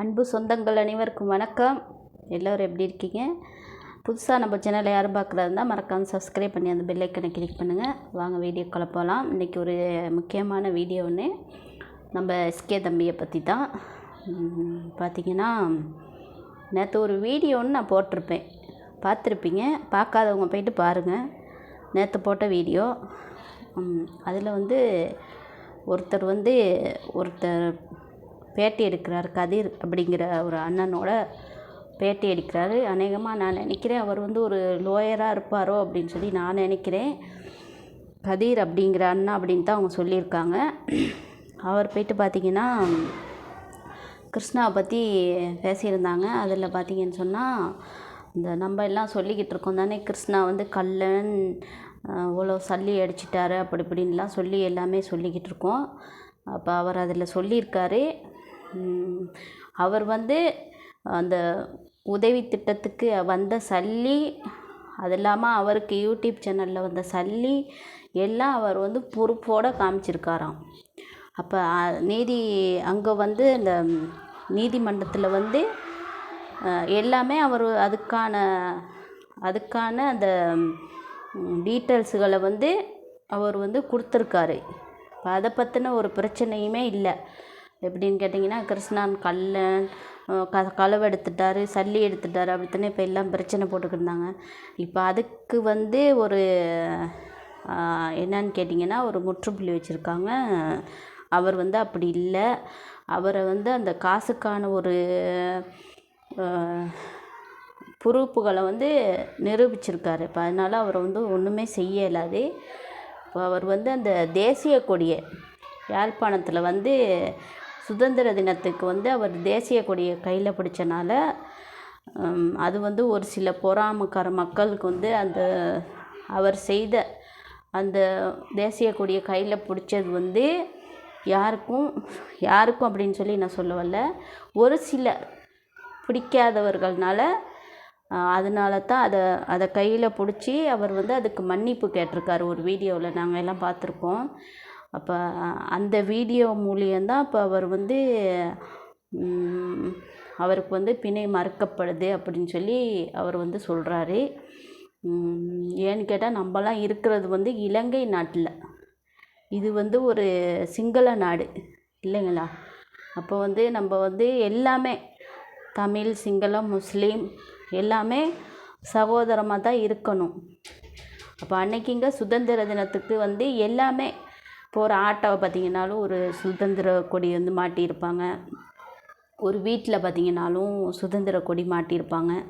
அன்பு சொந்தங்கள் அனைவருக்கும் வணக்கம். எல்லோரும் எப்படி இருக்கீங்க? புதுசாக நம்ம சேனலை யாரும் பார்க்குறதா மறக்காமல் சப்ஸ்கிரைப் பண்ணி அந்த பெல்லைக்கனை கிளிக் பண்ணுங்கள் வாங்க வீடியோக்குள்ளே போகலாம் இன்றைக்கி ஒரு முக்கியமான வீடியோ ஒன்று நம்ம எஸ்கே தம்பியை பற்றி தான் பார்த்திங்கன்னா பார்த்தீங்கன்னா நேற்று ஒரு வீடியோ ஒன்று நான் போட்டிருப்பேன். பார்த்துருப்பீங்க. பார்க்காதவங்க போயிட்டு பாருங்கள் நேற்று போட்ட வீடியோ அதில் வந்து ஒருத்தர் வந்து ஒருத்தர் பேட்டி எடுக்கிறார் கதிர் அப்படிங்கிற ஒரு அண்ணனோட பேட்டி எடுக்கிறாரு. அநேகமாக நான் நினைக்கிறேன் அவர் வந்து ஒரு லோயராக இருப்பாரோ அப்படின்னு சொல்லி நான் நினைக்கிறேன். கதிர் அப்படிங்கிற அண்ணா அப்படின்னு தான் அவங்க சொல்லியிருக்காங்க. அவர் போயிட்டு பார்த்தீங்கன்னா கிருஷ்ணாவை பற்றி பேசியிருந்தாங்க. அதில் பார்த்தீங்கன்னு சொன்னால் இந்த நம்ம எல்லாம் சொல்லிக்கிட்டு இருக்கோம் தானே கிருஷ்ணா வந்து கல்லன் இவ்வளோ சல்லி அடிச்சிட்டாரு அப்படி இப்படின்லாம் சொல்லி எல்லாமே சொல்லிக்கிட்டு இருக்கோம். அப்போ அவர் அதில் சொல்லியிருக்காரு. அவர் வந்து அந்த உதவி திட்டத்துக்கு வந்த சல்லி அது இல்லாமல் அவருக்கு யூடியூப் சேனலில் வந்த சல்லி எல்லாம் அவர் வந்து பொறுப்போடு காமிச்சிருக்காராம். அப்போ நீதி அங்கே வந்து இந்த நீதிமன்றத்தில் வந்து எல்லாமே அவர் அதுக்கான அதுக்கான அந்த டீட்டெயில்ஸுகளை வந்து அவர் வந்து கொடுத்துருக்காரு. இப்போ அதை பற்றின ஒரு பிரச்சனையுமே இல்லை. எப்படின்னு கேட்டிங்கன்னா கிருஷ்ணன் கல் க களவு எடுத்துட்டாரு சல்லி எடுத்துட்டார் அப்படித்தானே இப்போ எல்லாம் பிரச்சனை போட்டுக்கிட்டு இருந்தாங்க. இப்போ அதுக்கு வந்து ஒரு என்னன்னு கேட்டிங்கன்னா ஒரு முற்றுப்புள்ளி வச்சுருக்காங்க. அவர் வந்து அப்படி இல்லை. அவரை வந்து அந்த காசுக்கான ஒரு புரூப்புகளை ப்ரூஃப்புகளை வந்து நிரூபிச்சிருக்காரு. இப்போ அதனால் அவரை வந்து ஒன்றுமே செய்ய இயலாது இப்போ அவர் வந்து அந்த தேசிய கொடியை யாழ்ப்பாணத்தில் வந்து சுதந்திர தினத்துக்கு வந்து அவர் தேசிய கொடியை கையில் பிடிச்சனால அது வந்து ஒரு சில பொறாமக்கார மக்களுக்கு வந்து அந்த அவர் செய்த அந்த தேசிய கொடியை கையில் பிடிச்சது வந்து யாருக்கும் யாருக்கும் அப்படின்னு சொல்லி நான் சொல்ல வரல ஒரு சிலர் பிடிக்காதவர்கள்னால அதனால தான் அதை அதை கையில் பிடிச்சி அவர் வந்து அதுக்கு மன்னிப்பு கேட்டிருக்காரு ஒரு வீடியோவில் நாங்கள் எல்லாம் பார்த்துருக்கோம். அப்போ அந்த வீடியோ மூலியம்தான் இப்போ அவர் வந்து அவருக்கு வந்து பிணை மறுக்கப்படுது அப்படின்னு சொல்லி அவர் வந்து சொல்கிறாரு ஏன்னு கேட்டால் நம்மலாம் இருக்கிறது வந்து இலங்கை நாட்டில். இது வந்து ஒரு சிங்கள நாடு இல்லைங்களா? அப்போ வந்து நம்ம வந்து எல்லாமே தமிழ் சிங்களம் முஸ்லீம் எல்லாமே சகோதரமாக தான் இருக்கணும். அப்போ அன்னைக்கிங்க சுதந்திர தினத்துக்கு வந்து எல்லாமே இப்போ ஒரு ஆட்டோவை பார்த்திங்கனாலும் ஒரு சுதந்திர கொடி வந்து மாட்டியிருப்பாங்க. ஒரு வீட்டில் பார்த்திங்கனாலும் சுதந்திர கொடி மாட்டியிருப்பாங்க.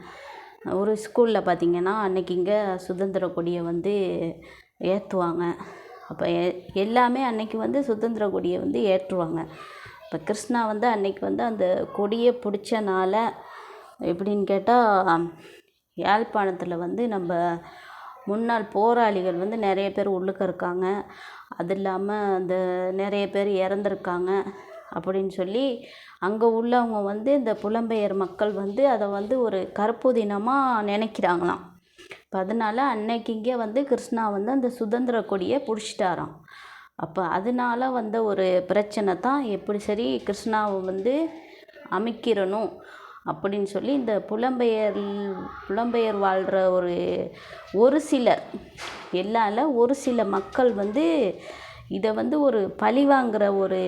ஒரு ஸ்கூலில் பார்த்திங்கன்னா அன்றைக்கி இங்கே சுதந்திர கொடியை வந்து ஏற்றுவாங்க. அப்போ எ- எல்லாமே அன்னைக்கு வந்து சுதந்திர கொடியை வந்து ஏற்றுவாங்க. இப்போ கிருஷ்ணா வந்து அன்னைக்கு வந்து அந்த கொடியை பிடிச்சனால எப்படின்னு கேட்டால் யாழ்ப்பாணத்தில் வந்து நம்ம முன்னாள் போராளிகள் வந்து நிறைய பேர் உள்ளுக்க இருக்காங்க. அது இல்லாமல் அந்த நிறைய பேர் இறந்துருக்காங்க அப்படின்னு சொல்லி அங்கே உள்ளவங்க வந்து இந்த புலம்பெயர் மக்கள் வந்து அதை வந்து ஒரு கருப்பு தினமாக நினைக்கிறாங்களாம். இப்போ அதனால அன்னைக்கு இங்கே வந்து கிருஷ்ணா வந்து அந்த சுதந்திர கொடியை பிடிச்சிட்டாராம். அப்போ அதனால வந்த ஒரு பிரச்சனை தான் எப்படி சரி கிருஷ்ணாவை வந்து அமைக்கிறணும் அப்படின்னு சொல்லி இந்த புலம்பெயர் புலம்பெயர் வாழ்கிற ஒரு ஒரு சிலர் எல்லால ஒரு சில மக்கள் வந்து இதை வந்து ஒரு பழிவாங்கிற ஒரு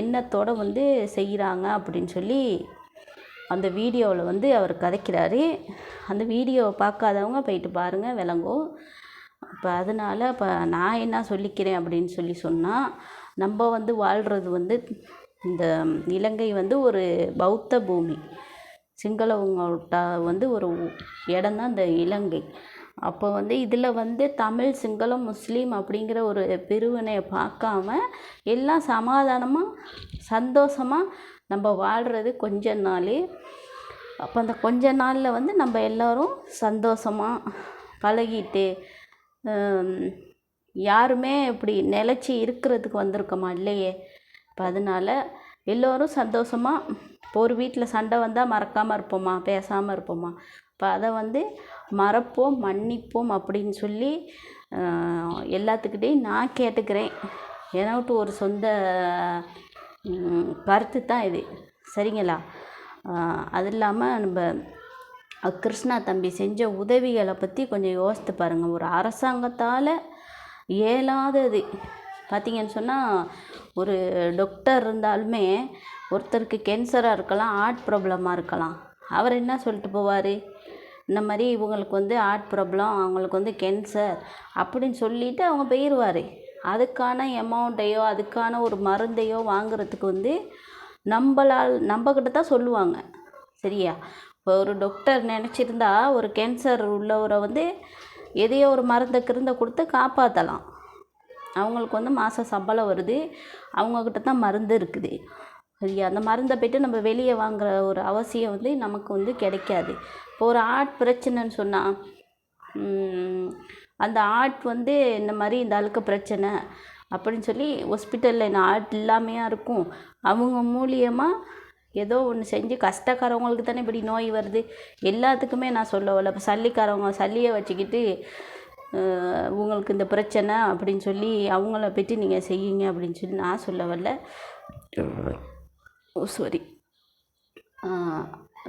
எண்ணத்தோடு வந்து செய்கிறாங்க அப்படின்னு சொல்லி அந்த வீடியோவில் வந்து அவர் கதைக்கிறாரு. அந்த வீடியோவை பார்க்காதவங்க போயிட்டு பாருங்கள் விளங்கும் இப்போ அதனால் இப்போ நான் என்ன சொல்லிக்கிறேன் அப்படின்னு சொல்லி சொன்னால் நம்ம வந்து வாழ்கிறது வந்து இந்த இலங்கை வந்து ஒரு பௌத்த பூமி. சிங்களவங்கள்ட்ட வந்து ஒரு இடம் தான் இந்த இலங்கை. அப்போ வந்து இதில் வந்து தமிழ் சிங்களம் முஸ்லீம் அப்படிங்கிற ஒரு பிரிவினையை பார்க்காம எல்லாம் சமாதானமாக சந்தோஷமாக நம்ம வாழ்கிறது கொஞ்ச நாள். அப்போ அந்த கொஞ்ச நாளில் வந்து நம்ம எல்லோரும் சந்தோஷமாக பழகிட்டு யாருமே இப்படி நிலச்சி இருக்கிறதுக்கு வந்திருக்கோமா இல்லையே? இப்போ அதனால் எல்லோரும் சந்தோஷமாக இப்போ ஒரு வீட்டில் சண்டை வந்தால் மறக்காமல் இருப்போமா பேசாமல் இருப்போமா? இப்போ அதை வந்து மறப்போம் மன்னிப்போம் அப்படின்னு சொல்லி எல்லாத்துக்கிட்டேயும் நான் கேட்டுக்கிறேன். எனவிட்டு ஒரு சொந்த கருத்து தான் இது. சரிங்களா? அது இல்லாமல் நம்ம கிருஷ்ணா தம்பி செஞ்ச உதவிகளை பற்றி கொஞ்சம் யோசித்து பாருங்கள் ஒரு அரசாங்கத்தால் இயலாதது. பார்த்தீங்கன்னு சொன்னால் ஒரு டாக்டர் இருந்தாலுமே ஒருத்தருக்கு கேன்சராக இருக்கலாம் ஹார்ட் ப்ராப்ளமாக இருக்கலாம். அவர் என்ன சொல்லிட்டு போவார்? இந்த மாதிரி இவங்களுக்கு வந்து ஹார்ட் ப்ராப்ளம் அவங்களுக்கு வந்து கேன்சர் அப்படின்னு சொல்லிவிட்டு அவங்க போயிடுவார் அதுக்கான எமௌண்ட்டையோ அதுக்கான ஒரு மருந்தையோ வாங்குறதுக்கு வந்து நம்மளால் நம்மக்கிட்ட தான் சொல்லுவாங்க. சரியா? இப்போ ஒரு டாக்டர் நினச்சிருந்தா ஒரு கேன்சர் உள்ளவரை வந்து எதையோ ஒரு மருந்தை கிருந்த கொடுத்து காப்பாற்றலாம் அவங்களுக்கு வந்து மாத சம்பளம் வருது. அவங்கக்கிட்ட தான் மருந்து இருக்குது. சரியா? அந்த மருந்தை போய்ட்டு நம்ம வெளியே வாங்குற ஒரு அவசியம் வந்து நமக்கு வந்து கிடைக்காது. இப்போ ஒரு ஆர்ட் பிரச்சனைன்னு சொன்னால் அந்த ஆர்ட் வந்து இந்த மாதிரி இந்த ஆளுக்கு பிரச்சனை அப்படின்னு சொல்லி ஹாஸ்பிட்டலில் என்ன ஆர்ட் இல்லாமையாக இருக்கும். அவங்க மூலியமாக ஏதோ ஒன்று செஞ்சு கஷ்டக்காரவங்களுக்கு தானே இப்படி நோய் வருது. எல்லாத்துக்குமே நான் சொல்ல வரல. இப்போ சல்லிக்காரவங்க சல்லியை வச்சுக்கிட்டு உங்களுக்கு இந்த பிரச்சனை அப்படின்னு சொல்லி அவங்கள போய்ட்டு நீங்கள் செய்யுங்க அப்படின்னு சொல்லி நான் சொல்ல வரல. ஓ சாரி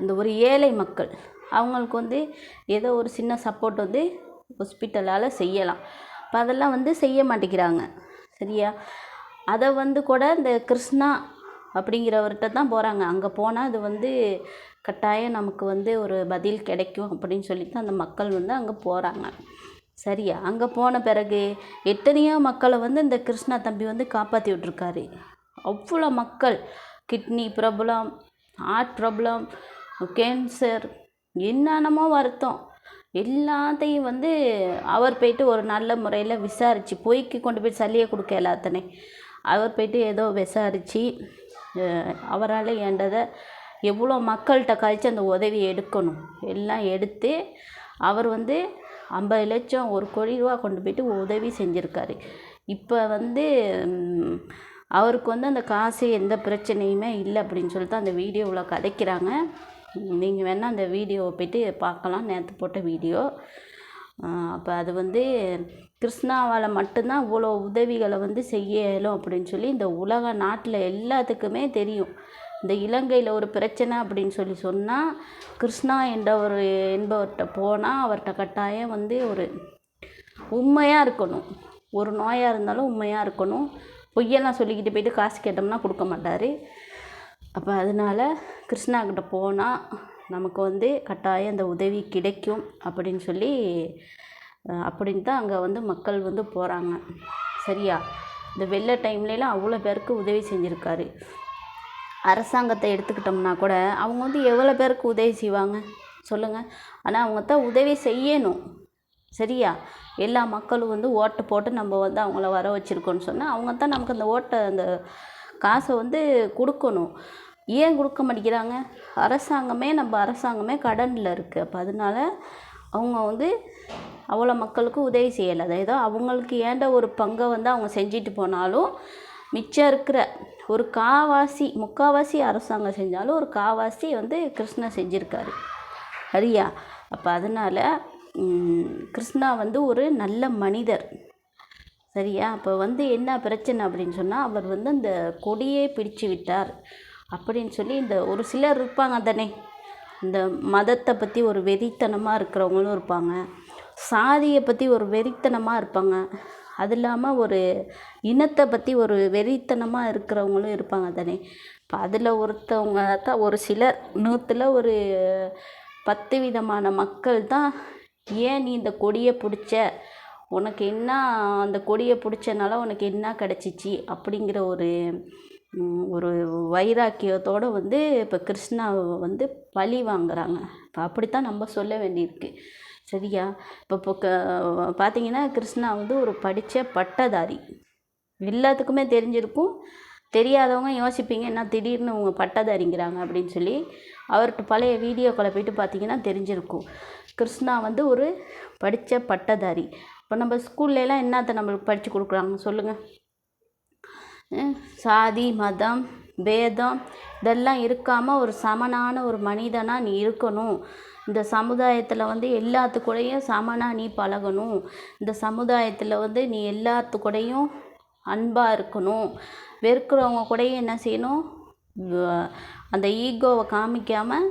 இந்த ஒரு ஏழை மக்கள் அவங்களுக்கு வந்து ஏதோ ஒரு சின்ன சப்போர்ட் வந்து ஹாஸ்பிட்டலால் செய்யலாம். இப்போ அதெல்லாம் வந்து செய்ய மாட்டேங்கிறாங்க. சரியா? அதை வந்து கூட இந்த கிருஷ்ணா அப்படிங்கிறவர்கிட்ட தான் போகிறாங்க அங்கே போனால் அது வந்து கட்டாயம் நமக்கு வந்து ஒரு பதில் கிடைக்கும் அப்படின்னு சொல்லி தான் அந்த மக்கள் வந்து அங்கே போகிறாங்க சரியா? அங்கே போன பிறகு எத்தனையோ மக்களை வந்து இந்த கிருஷ்ணா தம்பி வந்து காப்பாற்றி விட்ருக்காரு அவ்வளோ மக்கள். Kidney problem heart problem cancer என்னென்னமோ வருத்தம். எல்லாத்தையும் வந்து அவர் போயிட்டு ஒரு நல்ல முறையில் விசாரித்து பொய்க்கு கொண்டு போய் சளியை கொடுக்க எல்லாத்தனே அவர் போய்ட்டு ஏதோ விசாரித்து அவரால் ஏண்டதை எவ்வளோ மக்கள்கிட்ட கழித்து அந்த உதவி எடுக்கணும். எல்லாம் எடுத்து அவர் வந்து ஐம்பது லட்சம் ஒரு கோடி ரூபா கொண்டு போய்ட்டு உதவி செஞ்சுருக்காரு. இப்போ வந்து அவருக்கு வந்து அந்த காசு எந்த பிரச்சனையுமே இல்லை அப்படின்னு சொல்லிட்டு அந்த வீடியோவில் கதைக்கிறாங்க. நீங்கள் வேணால் அந்த வீடியோவை போய்ட்டு பார்க்கலாம் நேற்று போட்ட வீடியோ. அப்போ அது வந்து கிருஷ்ணாவால் மட்டும்தான் இவ்வளோ உதவிகளை வந்து செய்யலும் அப்படின்னு சொல்லி இந்த உலக நாட்டில் எல்லாத்துக்குமே தெரியும். இந்த இலங்கையில் ஒரு பிரச்சனை அப்படின்னு சொல்லி சொன்னால் கிருஷ்ணா என்ற ஒரு என்பவர்கிட்ட போனால் அவர்கிட்ட கட்டாயம் வந்து ஒரு உண்மையாக இருக்கணும். ஒரு நோயாக இருந்தாலும் உண்மையாக இருக்கணும். பொய்யெல்லாம் சொல்லிக்கிட்டு போயிட்டு காசு கேட்டோம்னா கொடுக்க மாட்டார். அப்போ அதனால் கிருஷ்ணாக்கிட்ட போனால் நமக்கு வந்து கட்டாயம் அந்த உதவி கிடைக்கும் அப்படின்னு சொல்லி அப்படின்னு தான் அங்கே வந்து மக்கள் வந்து போகிறாங்க சரியா? இந்த வெள்ள டைம்லலாம் அவ்வளோ பேருக்கு உதவி செஞ்சுருக்காரு. அரசாங்கத்தை எடுத்துக்கிட்டோம்னா கூட அவங்க வந்து எவ்வளோ பேருக்கு உதவி செய்வாங்க? சொல்லுங்கள் ஆனால் அவங்க தான் உதவி செய்யணும். சரியா? எல்லா மக்களும் வந்து ஓட்டு போட்டு நம்ம வந்து அவங்கள வர வச்சுருக்கோன்னு சொன்னால் அவங்க தான் நமக்கு அந்த ஓட்டை அந்த காசை வந்து கொடுக்கணும். ஏன் கொடுக்க மாட்டேங்கிறாங்க? அரசாங்கமே நம்ம அரசாங்கமே கடனில் இருக்குது அப்போ அதனால அவங்க வந்து அவ்வளோ மக்களுக்கு உதவி செய்யலை. ஏதோ அவங்களுக்கு ஏண்ட ஒரு பங்கை வந்து அவங்க செஞ்சுட்டு போனாலும் மிச்சம் இருக்கிற ஒரு காவாசி முக்கால்வாசி அரசாங்கம் செஞ்சாலும் ஒரு காவாசி வந்து கிருஷ்ணா செஞ்சுருக்காரு. சரியா? அப்போ அதனால் கிருஷ்ணா வந்து ஒரு நல்ல மனிதர். சரியா? அப்போ வந்து என்ன பிரச்சனை அப்படின்னு சொன்னால் அவர் வந்து அந்த கொடியே பிடிச்சு விட்டார் அப்படின்னு சொல்லி இந்த ஒரு சிலர் இருப்பாங்க தானே. இந்த மதத்தை பற்றி ஒரு வெறித்தனமாக இருக்கிறவங்களும் இருப்பாங்க. சாதியை பற்றி ஒரு வெறித்தனமாக இருப்பாங்க. அது இல்லாமல் ஒரு இனத்தை பற்றி ஒரு வெறித்தனமாக இருக்கிறவங்களும் இருப்பாங்க தானே. இப்போ அதில் ஒருத்தவங்க தான் ஒரு சிலர் நூற்றுல ஒரு பத்து விதமான மக்கள் தான் ஏன் நீ இந்த கொடியை பிடிச்ச? உனக்கு என்ன அந்த கொடியை பிடிச்சனால உனக்கு என்ன கிடச்சிச்சி? அப்படிங்கிற ஒரு ஒரு வைராக்கியத்தோடு வந்து இப்போ கிருஷ்ணாவை வந்து பழி வாங்குறாங்க. இப்போ அப்படித்தான் நம்ம சொல்ல வேண்டியிருக்கு. சரியா? இப்போ இப்போ க பார்த்தீங்கன்னா கிருஷ்ணா வந்து ஒரு படித்த பட்டதாரி. எல்லாத்துக்குமே தெரிஞ்சிருக்கும். தெரியாதவங்க யோசிப்பீங்க என்ன திடீர்னு அவங்க பட்டதாரிங்கிறாங்க? அப்படின்னு சொல்லி அவர்கிட்ட பழைய வீடியோக்களை போயிட்டு பார்த்தீங்கன்னா தெரிஞ்சிருக்கும். கிருஷ்ணா வந்து ஒரு படித்த பட்டதாரி. இப்போ நம்ம ஸ்கூல்லலாம் என்னத்தை நம்மளுக்கு படித்து கொடுக்குறாங்க? சொல்லுங்கள் சாதி மதம் பேதம் இதெல்லாம் இருக்காமல் ஒரு சமனான ஒரு மனிதனாக நீ இருக்கணும். இந்த சமுதாயத்தில் வந்து எல்லாத்துக்கூடையும் சமனாக நீ பழகணும். இந்த சமுதாயத்தில் வந்து நீ எல்லாத்துக்கூடையும் அன்பாக இருக்கணும். வெறுக்கிறவங்க கூடயும் என்ன செய்யணும்? அந்த ஈகோவை காமிக்காமல்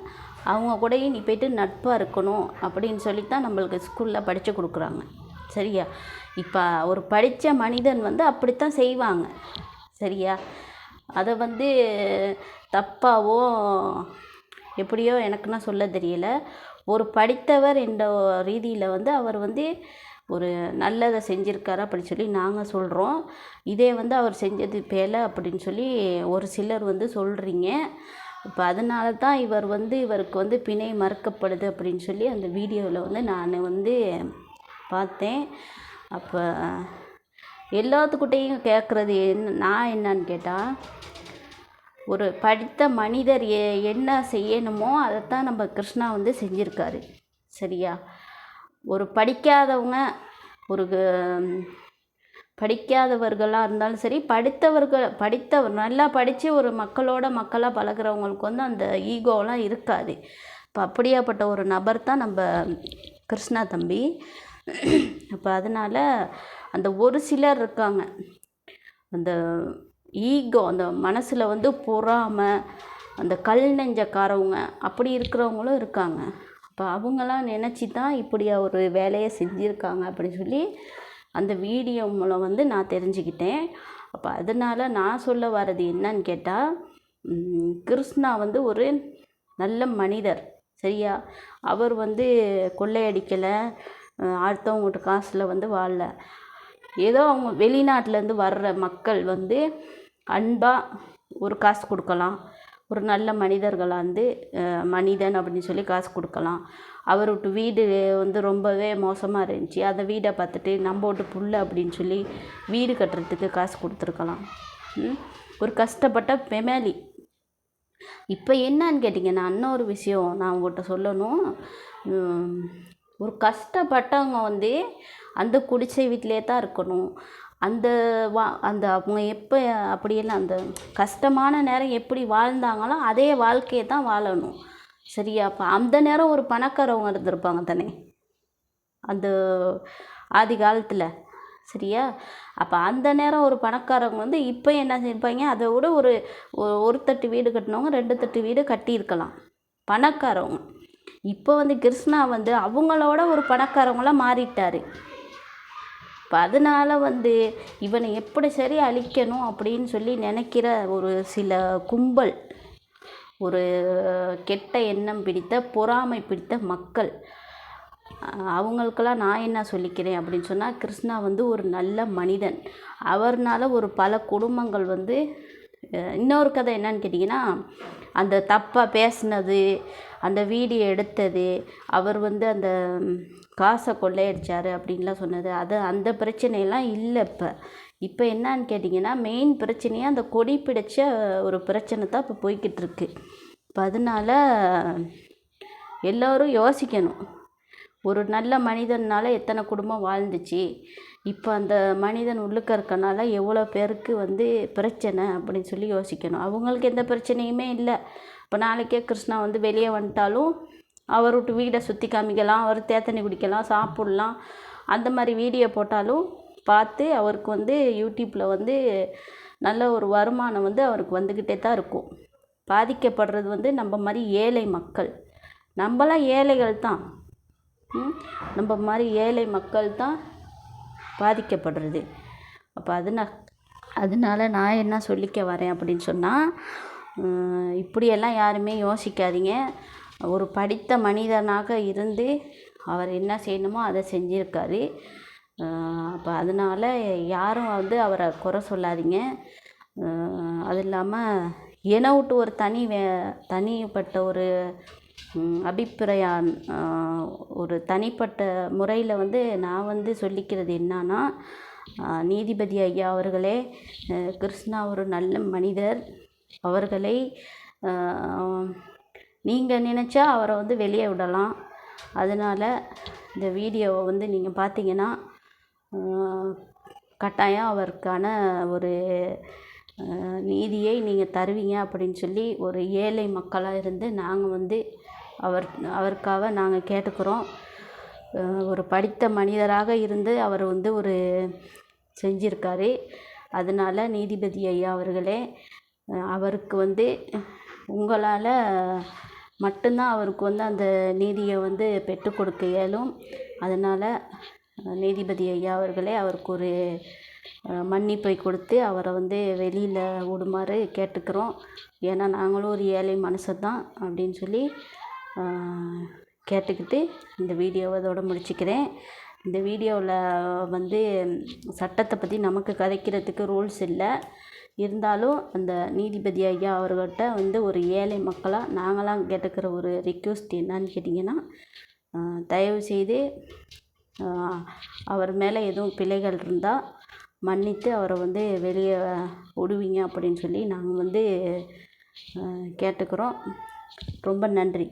அவங்க கூடயும் நீ போய்ட்டு நட்பாக இருக்கணும் அப்படின்னு சொல்லி தான் நம்மளுக்கு ஸ்கூலில் படித்து கொடுக்குறாங்க. சரியா? இப்போ ஒரு படித்த மனிதன் வந்து அப்படித்தான் செய்வாங்க. சரியா? அதை வந்து தப்பாகவும் எப்படியோ எனக்குன்னா சொல்ல தெரியல. ஒரு படித்தவர் என்ற ரீதியில் வந்து அவர் வந்து ஒரு நல்லதை செஞ்சுருக்காரு அப்படின்னு சொல்லி நாங்கள் சொல்கிறோம் இதே வந்து அவர் செஞ்சது பேல அப்படின்னு சொல்லி ஒரு சிலர் வந்து சொல்கிறீங்க இப்போ அதனால தான் இவர் வந்து இவருக்கு வந்து பிணை மறுக்கப்படுது அப்படின்னு சொல்லி அந்த வீடியோவில் வந்து நான் வந்து பார்த்தேன். அப்போ எல்லாத்துக்கிட்டேயும் கேட்குறது என் நான் என்னன்னு கேட்டால் ஒரு படித்த மனிதர் எ என்ன செய்யணுமோ அதைத்தான் நம்ம கிருஷ்ணா வந்து செஞ்சுருக்காரு. சரியா? ஒரு படிக்காதவங்க ஒரு படிக்காதவர்களாக இருந்தாலும் சரி படித்தவர்கள் படித்த நல்லா படித்து ஒரு மக்களோட மக்களாக பழகுறவங்களுக்கு வந்து அந்த ஈகோலாம் இருக்காது. இப்போ அப்படியாப்பட்ட ஒரு நபர் தான் நம்ம கிருஷ்ணா தம்பி. அப்போ அதனால் அந்த ஒரு சிலர் இருக்காங்க. அந்த ஈகோ அந்த மனசில் வந்து பொறாமை அந்த கல் நெஞ்சக்காரவங்க அப்படி இருக்கிறவங்களும் இருக்காங்க. அப்போ அவங்களாம் நினச்சி தான் இப்படி ஒரு வேலையை செஞ்சுருக்காங்க அப்படின்னு சொல்லி அந்த வீடியோ மூலம் வந்து நான் தெரிஞ்சுக்கிட்டேன். அப்போ அதனால் நான் சொல்ல வர்றது என்னன்னு கேட்டால் கிருஷ்ணா வந்து ஒரு நல்ல மனிதர் சரியா? அவர் வந்து கொள்ளையடிக்கலை அடுத்தவங்கள்ட்ட காசில் வந்து வாழல. ஏதோ அவங்க வெளிநாட்டிலேருந்து வர்ற மக்கள் வந்து அன்பாக ஒரு காசு கொடுக்கலாம். ஒரு நல்ல மனிதர்களாக வந்து மனிதன் அப்படின்னு சொல்லி காசு கொடுக்கலாம். அவர் விட்டு வீடு வந்து ரொம்பவே மோசமாக இருந்துச்சு. அந்த வீடை பார்த்துட்டு நம்ம வீட்டு புல் அப்படின்னு சொல்லி வீடு கட்டுறதுக்கு காசு கொடுத்துருக்கலாம். ஒரு கஷ்டப்பட்ட ஃபெமிலி இப்போ என்னன்னு கேட்டிங்கன்னா இன்னொரு விஷயம் நான் உங்கள்கிட்ட சொல்லணும். ஒரு கஷ்டப்பட்டவங்க வந்து அந்த குடிசை வீட்டிலே தான் இருக்கணும். அந்த வா அந்த அவங்க எப்போ அப்படியெல்லாம் அந்த கஷ்டமான நேரம் எப்படி வாழ்ந்தாங்களோ அதே வாழ்க்கையை தான் வாழணும். சரியா? அப்போ அந்த நேரம் ஒரு பணக்காரவங்க இருந்திருப்பாங்க தானே. அந்த ஆதி காலத்தில். சரியா? அப்போ அந்த நேரம் ஒரு பணக்காரவங்க வந்து இப்போ என்ன செஞ்சுருப்பாங்க அதை விட ஒரு ஒரு தட்டு வீடு கட்டினவங்க ரெண்டு தட்டு வீடு கட்டியிருக்கலாம். பணக்காரவங்க. இப்போ வந்து கிருஷ்ணா வந்து அவங்களோட ஒரு பணக்காரவங்களாக மாறிட்டார். இப்போ அதனால் வந்து இவனை எப்படி சரி அழிக்கணும் அப்படின்னு சொல்லி நினைக்கிற ஒரு சில கும்பல் ஒரு கெட்ட எண்ணம் பிடித்த பொறாமை பிடித்த மக்கள் அவங்களுக்கெல்லாம் நான் என்ன சொல்லிக்கிறேன் அப்படின்னு சொன்னால் கிருஷ்ணா வந்து ஒரு நல்ல மனிதன். அவர்னால் ஒரு பல குடும்பங்கள் வந்து இன்னொரு கதை என்னன்னு கேட்டிங்கன்னா அந்த தப்பாக பேசினது அந்த வீடியோ எடுத்தது அவர் வந்து அந்த காசை கொள்ளையடிச்சார் அப்படின்லாம் சொன்னது. அது அந்த பிரச்சனையெல்லாம் இல்லை இப்போ. இப்போ என்னன்னு கேட்டிங்கன்னா மெயின் பிரச்சனையாக அந்த கொடி பிடிச்ச ஒரு பிரச்சனை தான் இப்போ போய்கிட்டு இருக்கு. இப்போ அதனால எல்லோரும் யோசிக்கணும். ஒரு நல்ல மனிதனால் எத்தனை குடும்பம் வாழ்ந்துச்சு? இப்போ அந்த மனிதன் உள்ளுக்க இருக்கனால எவ்வளோ பேருக்கு வந்து பிரச்சனை அப்படின்னு சொல்லி யோசிக்கணும். அவங்களுக்கு எந்த பிரச்சனையுமே இல்லை. இப்போ நாளைக்கே கிருஷ்ணா வந்து வெளியே வந்துட்டாலும் அவர் விட்டு வீடை சுற்றி காமிக்கலாம் அவர் தேத்தனி குடிக்கலாம் சாப்பிட்லாம். அந்த மாதிரி வீடியோ போட்டாலும் பார்த்து அவருக்கு வந்து யூடியூப்பில் வந்து நல்ல ஒரு வருமானம் வந்து அவருக்கு வந்துக்கிட்டே தான் இருக்கும். பாதிக்கப்படுறது வந்து நம்ம மாதிரி ஏழை மக்கள். நம்மளாம் ஏழைகள் தான். நம்ம மாதிரி ஏழை மக்கள் தான் பாதிக்கப்படுறது. அப்போ அதனால் அதனால நான் என்ன சொல்லிக்க வரேன் அப்படின்னு சொன்னால் இப்படியெல்லாம் யாருமே யோசிக்காதீங்க. ஒரு படித்த மனிதனாக இருந்து அவர் என்ன செய்யணுமோ அதை செஞ்சுருக்காரு. அப்போ அதனால் யாரும் வந்து அவரை குறை சொல்லாதீங்க. அது இல்லாமல் என்னை விட்டு ஒரு தனி வே தனிப்பட்ட ஒரு அபிப்பிராயம் ஒரு தனிப்பட்ட முறையில் வந்து நான் வந்து சொல்லிக்கிறது என்னன்னா நீதிபதி ஐயா அவர்களே கிருஷ்ணா ஒரு நல்ல மனிதர். அவர்களை நீங்கள் நினச்சா அவரை வந்து வெளியே விடலாம். அதனால் இந்த வீடியோவை வந்து நீங்கள் பார்த்தீங்கன்னா கட்டாயம் அவருக்கான ஒரு நீதியை நீங்கள் தருவீங்க அப்படின்னு சொல்லி ஒரு ஏழை மக்களாக இருந்து நாங்கள் வந்து அவர் அவருக்காக நாங்கள் கேட்டுக்கிறோம். ஒரு படித்த மனிதராக இருந்து அவர் வந்து ஒரு செஞ்சுருக்காரு. அதனால் நீதிபதி ஐயா அவர்களே அவருக்கு வந்து உங்களால் மட்டும்தான் அவருக்கு வந்து அந்த நீதியை வந்து பெற்றுக் கொடுக்க இயலும். அதனால் நீதிபதி ஐயா அவர்களே அவருக்கு ஒரு மன்னிப்பை கொடுத்து அவரை வந்து வெளியில் விடுமாறு கேட்டுக்கிறோம். ஏன்னா நாங்களும் ஒரு ஏழை மனுஷன் தான் அப்படின்னு சொல்லி கேட்டுக்கிட்டு இந்த வீடியோவை இதோட முடிச்சுக்கிறேன். இந்த வீடியோவில் வந்து சட்டத்தை பற்றி நமக்கு கதைக்கிறதுக்கு ரூல்ஸ் இல்லை. இருந்தாலும் அந்த நீதிபதி ஐயா அவர்கிட்ட வந்து ஒரு ஏழை மக்களாக நாங்களாம் கேட்டுக்கிற ஒரு ரிக்வஸ்ட் என்னன்னு கேட்டிங்கன்னா தயவுசெய்து அவர் மேலே எதுவும் பிழைகள் இருந்தால் மன்னித்து அவரை வந்து வெளியே விடுவீங்க அப்படின்னு சொல்லி நாங்கள் வந்து கேட்டுக்கிறோம். ரொம்ப நன்றி.